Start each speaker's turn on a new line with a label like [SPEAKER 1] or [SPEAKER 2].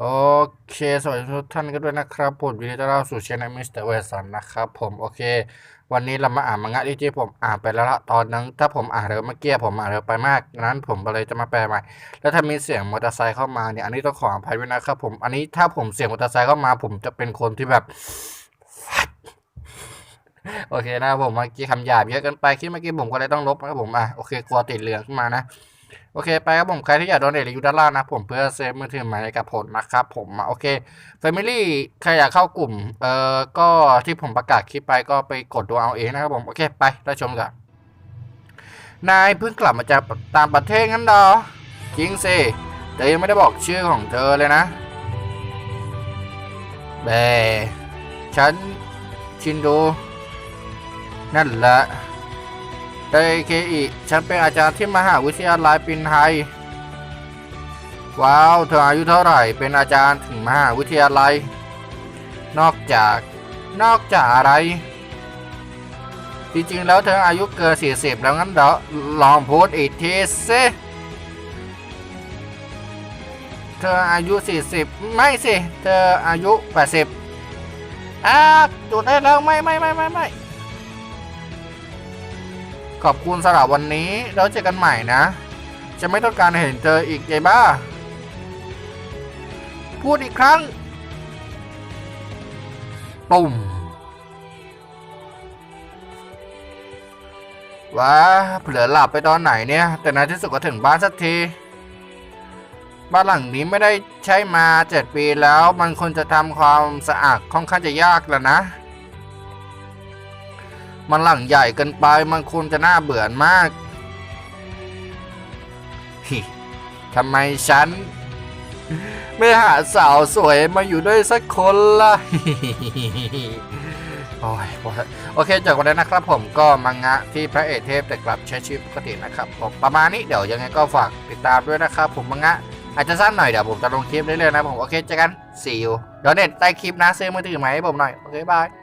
[SPEAKER 1] โอเคสวัสดีทุกท่านกันด้วยนะครับผมวิดีโอต้อนรับสู่ช่องมิสเตอร์เวสันนะครับผมโอเค วันนี้เรามาอ่านมังงะที่ที่ผมอ่านไปแล้วละตอนนั้น ถ้าผมอ่านเร็วเมื่อกี้ผมอ่านเร็วไปมากนั้นผมเลยจะมาแปลใหม่แล้วถ้ามีเสียงมอเตอร์ไซค์เข้ามาเนี่ยอันนี้ต้องขออภัยด้วยนะครับผมอันนี้ถ้าผมเสียงมอเตอร์ไซค์เข้ามา ผมจะเป็นคนที่แบบโอเคนะผมเมื่อกี้คำหยาบเยอะเกินไปคิดเมื่อกี้ผมก็เลยต้องลบนะผมอะโอเคกลัวติดเหลืองขึ้นมานะ โอเคไปครับผมใครที่อยากโดนเนทอยู่ด้านล่างนะผมเพื่อเซฟมือถือใหม่ให้กับผมนะครับผมโอเค Family ใครอยากเข้ากลุ่มเอ่อก็ที่ผมประกาศคลิปไปก็ไปกดดูเอาเองนะครับผมโอเคไปได้ชมกันนายเพิ่งกลับมาจากต่างประเทศงั้นเหรอจริงสิแต่ยังไม่ได้บอกชื่อของเธอเลยนะแบฉันชินโดนั่นแหละ ไดเคอิฉันเป็นอาจารย์ที่มหาวิทยาลัยปินไทยว้าวเธออายุเท่าไหร่ เป็นอาจารย์ถึงมหาวิทยาลัย นอกจาก นอกจากอะไร จริงๆ แล้วเธออายุเกิน40 แล้วงั้นเหรอลองพูดอีกทีสิเธออายุ 40 ไม่สิ เธออายุ 80อ่าจุดได้แล้วไม่ไม่ไม่ไม่ไม่ ขอบคุณสำหรับวันนี้ แล้วเจอกันใหม่นะ จะไม่ต้องการเห็นเธออีกยายบ้า พูดอีกครั้ง ปุ่มว้าเผลอหลับไปตอนไหนเนี่ย แต่ในที่สุดก็ถึงบ้านสักที บ้านหลังนี้ไม่ได้ใช้มาเจ็ดปีแล้ว มันควรจะทำความสะอาดค่อนข้างจะยากแล้วนะ มันหลังใหญ่เกินไปมันควรจะน่าเบื่อมากฮิทำไมฉัน ไม่หาสาวสวยมาอยู่ด้วยสักคนล่ะโอ้ยโอเคจากวันนี้นะครับผมก็มังงะที่พระเอกเทพแต่กลับใช้ชีวิตปกตินะครับผมประมาณนี้เดี๋ยวยังไงก็ฝากติดตามด้วยนะครับผมมังงะอาจจะสั้นหน่อยเดี๋ยวผมจะลงคลิปเรื่อยๆนะผมโอเคเจอกัน see you เดี๋ยวเน็ตใต้คลิปนะซื้อมือถือใหมให้ผมหน่อย โอเคบาย